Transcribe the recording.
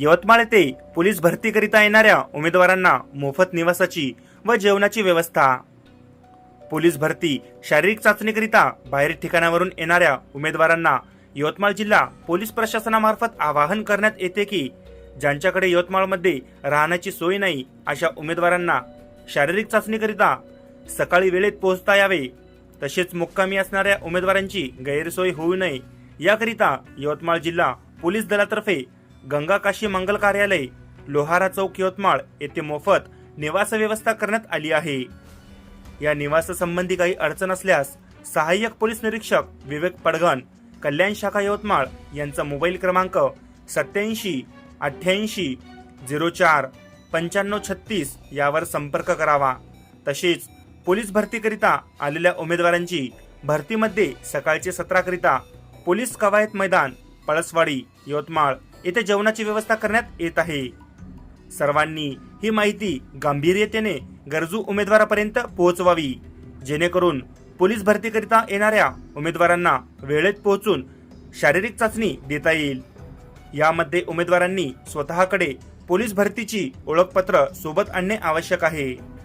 यवतमाळ येथे पोलीस भरतीकरिता येणाऱ्या उमेदवारांना मोफत निवासाची व जेवणाची व्यवस्था. पोलीस भरती शारीरिक चाचणीकरिता बाहेर ठिकाणावरून येणाऱ्या उमेदवारांना यवतमाळ जिल्हा पोलीस प्रशासनामार्फत आवाहन करण्यात येते की ज्यांच्याकडे यवतमाळमध्ये राहण्याची सोय नाही अशा उमेदवारांना शारीरिक चाचणीकरिता सकाळी वेळेत पोहोचता यावे. तसेच मुक्कामी असणाऱ्या उमेदवारांची गैरसोय होऊ नये. याकरिता यवतमाळ जिल्हा पोलीस दलातर्फे गंगा काशी मंगल कार्यालय लोहारा चौक यवतमाळ येथे मोफत निवास व्यवस्था करण्यात आली आहे. या निवासासंबंधी काही अडचण असल्यास सहाय्यक पोलीस निरीक्षक विवेक पडगण कल्याण शाखा यवतमाळ यांचा मोबाईल क्रमांक सत्याऐंशी अठ्ठ्याऐंशी झिरो चार पंच्याण्णव छत्तीस यावर संपर्क करावा. तसेच पोलीस भरतीकरिता आलेल्या उमेदवारांची भरतीमध्ये सकाळचे सत्राकरिता पोलीस कवायत मैदान पळसवाडी यवतमाळ येथे जेवणाची व्यवस्था करण्यात येत आहे. सर्वांनी ही माहिती गांभीर्यतेने गरजू उमेदवारापर्यंत पोहोचवावी. जेणेकरून पोलीस भरतीकरिता येणाऱ्या उमेदवारांना वेळेत पोहोचून शारीरिक चाचणी देता येईल. यामध्ये उमेदवारांनी स्वतःकडे पोलीस भरतीची ओळखपत्र सोबत आणणे आवश्यक आहे.